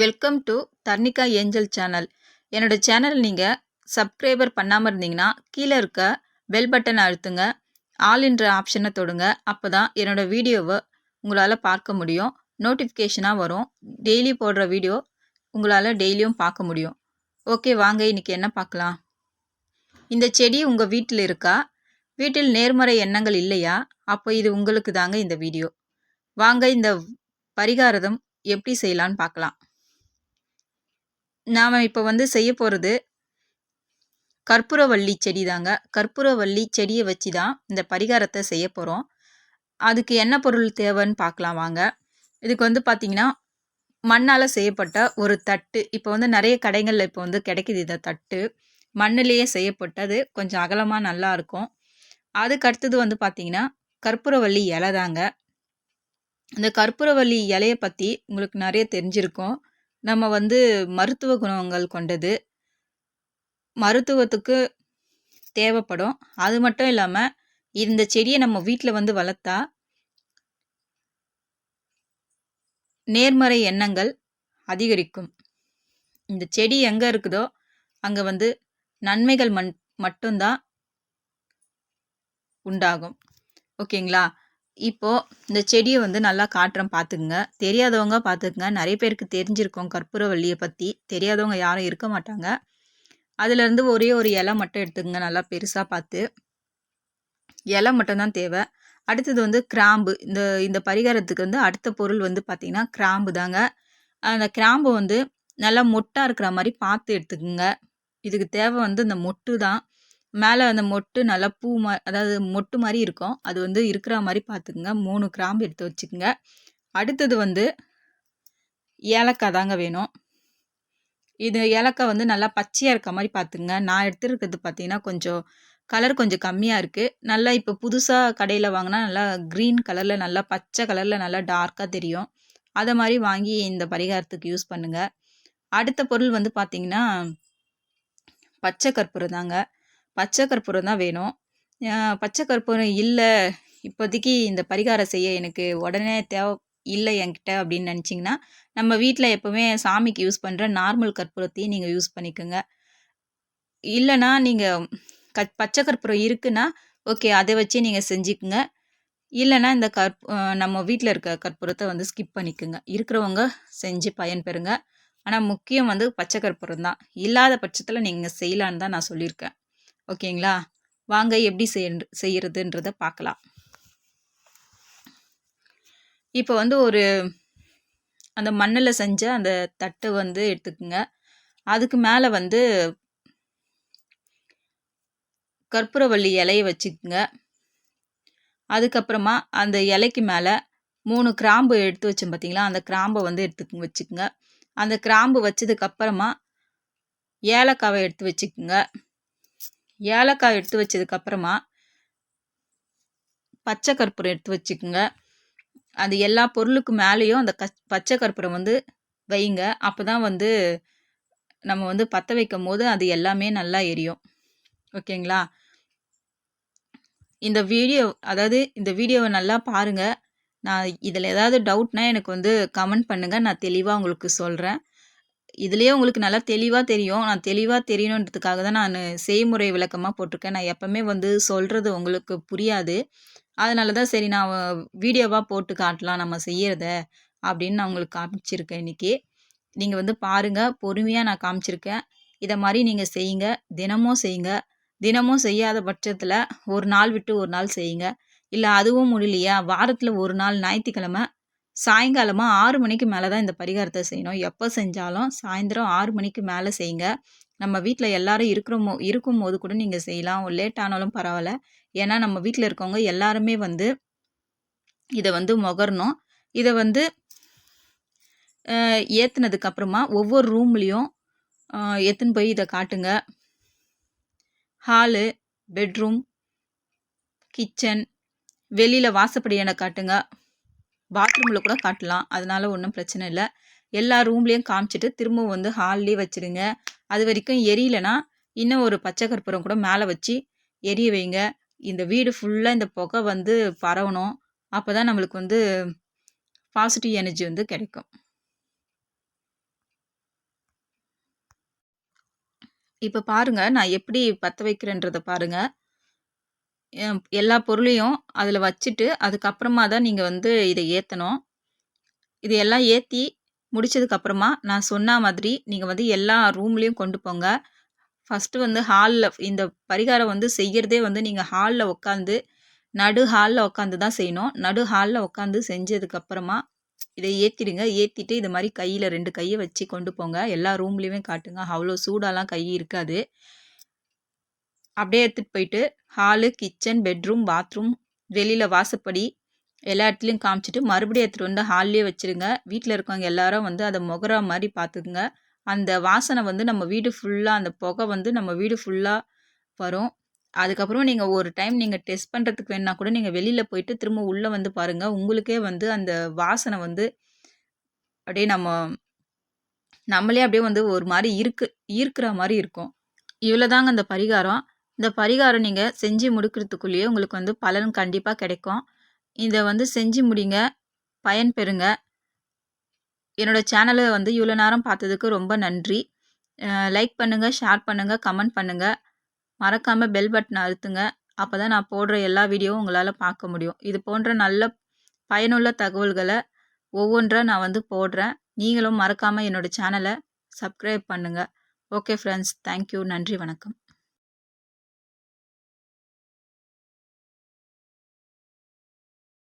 Welcome to Dharnika angel channel என்னோடய channel நீங்கள் subscriber பண்ணாமல் இருந்தீங்கன்னா கீழே இருக்க பெல் பட்டன் அழுத்துங்க. ஆல் என்ற ஆப்ஷனை தொடுங்க. அப்போ தான் என்னோடய வீடியோவை உங்களால் பார்க்க முடியும். நோட்டிஃபிகேஷனாக வரும். டெய்லி போடுற வீடியோ உங்களால் டெய்லியும் பார்க்க முடியும். ஓகே வாங்க இன்றைக்கி என்ன பார்க்கலாம்? இந்த செடி உங்கள் வீட்டில் இருக்கா? வீட்டில் நேர்மறை எண்ணங்கள் இல்லையா? அப்போ இது உங்களுக்கு தாங்க இந்த வீடியோ வாங்க இந்த பரிகாரதம் எப்படி செய்யலான்னு பார்க்கலாம். நாம் இப்போ வந்து செய்ய போகிறது கற்பூரவள்ளி செடி தாங்க கற்பூரவள்ளி செடியை வச்சு தான் இந்த பரிகாரத்தை செய்ய போகிறோம் அதுக்கு என்ன பொருள் தேவைன்னு பார்க்கலாம் வாங்க. இதுக்கு வந்து பார்த்திங்கன்னா மண்ணால் செய்யப்பட்ட ஒரு தட்டு. இப்போ வந்து நிறைய கடைகளில் இப்போ வந்து கிடைக்கிது இந்த தட்டு. மண்ணிலேயே செய்யப்பட்டது. கொஞ்சம் அகலமாக நல்லா இருக்கும். அதுக்கு அடுத்தது வந்து பார்த்திங்கன்னா கற்பூரவள்ளி இலை தாங்க இந்த கற்பூரவள்ளி இலையை பற்றி உங்களுக்கு நிறைய தெரிஞ்சிருக்கும். நம்ம வந்து மருத்துவ குணங்கள் கொண்டது. மருத்துவத்துக்கு தேவைப்படும். அது மட்டும் இல்லாமல் இந்த செடியை நம்ம வீட்டில் வந்து வளர்த்தா நேர்மறை எண்ணங்கள் அதிகரிக்கும். இந்த செடி எங்கே இருக்குதோ அங்கே வந்து நன்மைகள் மண் மட்டும்தான் உண்டாகும். ஓகேங்களா? இப்போது இந்த செடியை வந்து நல்லா காட்டுறேன் பார்த்துக்குங்க தெரியாதவங்க பார்த்துக்குங்க நிறைய பேருக்கு தெரிஞ்சிருக்கோம் கற்பூரவள்ளியை பற்றி தெரியாதவங்க யாரும் இருக்க மாட்டாங்க. அதுலேருந்து ஒரே ஒரு இலை மட்டும் எடுத்துக்கங்க நல்லா பெருசாக பார்த்து இலை மட்டும்தான் தேவை. அடுத்தது வந்து கிராம்பு. இந்த இந்த பரிகாரத்துக்கு வந்து அடுத்த பொருள் வந்து பார்த்திங்கன்னா கிராம்பு தாங்க. அந்த கிராம்பு வந்து நல்லா மொட்டாக இருக்கிற மாதிரி பார்த்து எடுத்துக்கோங்க. இதுக்கு தேவை வந்து இந்த மொட்டு தான் மேலே அந்த மொட்டு நல்லா பூ மா அதாவது மொட்டு மாதிரி இருக்கும். அது வந்து இருக்கிற மாதிரி பார்த்துக்குங்க மூணு கிராம்பு எடுத்து வச்சுக்கோங்க. அடுத்தது வந்து ஏலக்காய் தாங்க வேணும். இது ஏலக்காய் வந்து நல்லா பச்சையாக இருக்க மாதிரி பார்த்துங்க நான் எடுத்துருக்கிறது பார்த்தீங்கன்னா கொஞ்சம் கலர் கொஞ்சம் கம்மியாக இருக்குது நல்லா இப்போ புதுசாக கடையில் வாங்கினா நல்லா க்ரீன் கலரில் நல்லா பச்சை கலரில் நல்லா டார்க்காக தெரியும். அதை மாதிரி வாங்கி இந்த பரிகாரத்துக்கு யூஸ் பண்ணுங்கள் அடுத்த பொருள் வந்து பார்த்திங்கன்னா பச்சை கற்பூரம் தாங்க பச்சை கற்பூரம் தான் வேணும். பச்சை கற்பூரம் இல்லை. இப்போதைக்கு இந்த பரிகாரம் செய்ய எனக்கு உடனே தேவை இல்லை என்கிட்ட அப்படின்னு நினச்சிங்கன்னா நம்ம வீட்டில் எப்போவுமே சாமிக்கு யூஸ் பண்ணுற நார்மல் கற்பூரத்தையும் நீங்கள் யூஸ் பண்ணிக்கோங்க. இல்லைனா நீங்கள் க பச்சை கற்பூரம் இருக்குன்னா ஓகே அதை வச்சே நீங்கள் செஞ்சுக்குங்க. இல்லைனா இந்த கற் நம்ம வீட்டில் இருக்க கற்பூரத்தை வந்து ஸ்கிப் பண்ணிக்கோங்க. இருக்கிறவங்க செஞ்சு பயன்பெறுங்க ஆனால் முக்கியம் வந்து பச்சை கற்பூரம் தான். இல்லாத பட்சத்தில் நீங்கள் செய்யலான்னு தான் நான் சொல்லியிருக்கேன். ஓகேங்களா? வாங்க எப்படி செய் செய்கிறதுன்றத பார்க்கலாம். இப்போ வந்து ஒரு அந்த மண்ணில் செஞ்ச அந்த தட்டு வந்து எடுத்துக்கோங்க. அதுக்கு மேலே வந்து கற்பூரவள்ளி இலையை வச்சுக்கோங்க. அதுக்கப்புறமா அந்த இலைக்கு மேலே மூணு கிராம்பு எடுத்து வச்சோம் பார்த்தீங்களா அந்த கிராம்பை வந்து எடுத்து வச்சுக்கோங்க. அந்த கிராம்பு வச்சதுக்கப்புறமா ஏலக்காவை எடுத்து வச்சுக்கோங்க. ஏலக்காய் எடுத்து வச்சதுக்கப்புறமா பச்சை கற்பூரம் எடுத்து வச்சுக்கோங்க. அது எல்லா பொருளுக்கு மேலேயும் அந்த கச் பச்சை கற்பூரம் வந்து வைங்க. அப்போ தான் வந்து நம்ம வந்து பற்ற வைக்கும் போது அது எல்லாமே நல்லா எரியும். ஓகேங்களா? இந்த வீடியோ அதாவது இந்த வீடியோவை நல்லா பாருங்கள் நான் இதில் ஏதாவது டவுட்னா எனக்கு வந்து கமெண்ட் பண்ணுங்கள் நான் தெளிவாக உங்களுக்கு சொல்கிறேன் இதுலேயே உங்களுக்கு நல்லா தெளிவாக தெரியும். நான் தெளிவாக தெரியணுன்றதுக்காக தான் நான் செய்முறை விளக்கமாக போட்டிருக்கேன். நான் எப்போவுமே வந்து சொல்கிறது உங்களுக்கு புரியாது. அதனால தான் சரி நான் வீடியோவாக போட்டு காட்டலாம் நம்ம செய்கிறத அப்படின்னு நான் உங்களுக்கு காமிச்சிருக்கேன் இன்றைக்கி நீங்கள் வந்து பாருங்கள் பொறுமையாக நான் காமிச்சிருக்கேன். இதை மாதிரி நீங்கள் செய்யுங்க தினமும் செய்யுங்க. தினமும் செய்யாத பட்சத்தில் ஒரு நாள் விட்டு ஒரு நாள் செய்யுங்க. இல்லை அதுவும் முடியலையா? வாரத்தில் ஒரு நாள் ஞாயிற்றுக்கிழமை சாயங்காலமாக ஆறு மணிக்கு மேலே தான் இந்த பரிகாரத்தை செய்யணும். எப்போ செஞ்சாலும் சாயந்தரம் ஆறு மணிக்கு மேலே செய்யுங்க. நம்ம வீட்டில் எல்லாரும் இருக்கிறமோ இருக்கும் போது கூட நீங்கள் செய்யலாம். லேட் ஆனாலும் பரவாயில்ல. ஏன்னா நம்ம வீட்டில் இருக்கவங்க எல்லாருமே வந்து இதை வந்து முகரணும். இதை வந்து ஏற்றுனதுக்கப்புறமா ஒவ்வொரு ரூம்லேயும் எத்துன்னு போய் இதை காட்டுங்க. ஹாலு பெட்ரூம் கிச்சன் வெளியில் வாசப்படியான காட்டுங்க. பாத்ரூமில் கூட காட்டலாம். அதனால் ஒன்றும் பிரச்சனை இல்லை. எல்லா ரூம்லேயும் காமிச்சிட்டு திரும்பவும் வந்து ஹால்லேயே வச்சுருங்க. அது வரைக்கும் எரியலைன்னா இன்னும் ஒரு பச்சை கற்பூரம் கூட மேலே வச்சு எரிய வைங்க. இந்த வீடு ஃபுல்லாக இந்த புகை வந்து பரவணும். அப்போ தான் நம்மளுக்கு வந்து பாசிட்டிவ் எனர்ஜி வந்து கிடைக்கும். இப்போ பாருங்கள் நான் எப்படி பற்ற வைக்கிறேன்றதை பாருங்கள் எல்லா பொருளையும் அதில் வச்சுட்டு, அதுக்கப்புறமா தான் நீங்கள் வந்து இதை ஏற்றணும் இது எல்லாம் ஏற்றி முடிச்சதுக்கப்புறமா, நான் சொன்ன மாதிரி நீங்கள் வந்து எல்லா ரூம்லேயும் கொண்டு போங்க. ஃபஸ்ட்டு வந்து ஹாலில் இந்த பரிகாரம் வந்து செய்கிறதே வந்து நீங்கள் ஹாலில் உட்காந்து, நடு ஹாலில் உட்காந்து தான் செய்யணும். நடு ஹாலில் உட்காந்து செஞ்சதுக்கப்புறமா, இதை ஏற்றிடுங்க ஏற்றிட்டு இது மாதிரி கையில் ரெண்டு கையை வச்சு கொண்டு போங்க. எல்லா ரூம்லேயுமே காட்டுங்க. அவ்வளோ சூடாலாம் கை இருக்காது. அப்படியே எடுத்துகிட்டு போயிட்டு, ஹாலு, கிச்சன், பெட்ரூம், பாத்ரூம், வெளியில் வாசப்படி எல்லா இடத்துலையும் காமிச்சிட்டு மறுபடியும் எடுத்துகிட்டு வந்து ஹால்லேயே வச்சுருங்க. வீட்டில் இருக்கவங்க எல்லாரும் வந்து அதை மொகரா மாதிரி பார்த்துக்குங்க. அந்த வாசனை வந்து நம்ம வீடு ஃபுல்லாக அந்த புகை வந்து நம்ம வீடு ஃபுல்லாக வரும். அதுக்கப்புறம் நீங்கள் ஒரு டைம் நீங்கள் டெஸ்ட் பண்ணுறதுக்கு வேணுனா கூட நீங்கள் வெளியில் போயிட்டு திரும்ப உள்ளே வந்து பாருங்கள் உங்களுக்கே வந்து அந்த வாசனை வந்து அப்படியே நம்ம நம்மளே அப்படியே வந்து ஒரு மாதிரி இருக்கு ஈர்க்கிற மாதிரி இருக்கும். இவ்வளோதாங்க அந்த பரிகாரம். இந்த பரிகாரம் நீங்கள் செஞ்சு முடிக்கிறதுக்குள்ளேயே உங்களுக்கு வந்து பலன் கண்டிப்பாக கிடைக்கும். இதை வந்து செஞ்சு முடிங்க. பயன் பெறுங்க. என்னோட சேனலை வந்து இவ்வளோ நேரம் பார்த்ததுக்கு ரொம்ப நன்றி. லைக் பண்ணுங்கள் ஷேர் பண்ணுங்கள் கமெண்ட் பண்ணுங்கள் மறக்காமல் பெல் பட்டன அழுத்துங்க. அப்பதான் நான் போடுற எல்லா வீடியோவும் உங்களால் பார்க்க முடியும். இது போன்ற நல்ல பயனுள்ள தகவல்களை ஒவ்வொன்றாக நான் வந்து போடுறேன். நீங்களும் மறக்காமல் என்னோட சேனலை சப்ஸ்கிரைப் பண்ணுங்கள் ஓகே ஃப்ரெண்ட்ஸ். Thank you. நன்றி, வணக்கம்.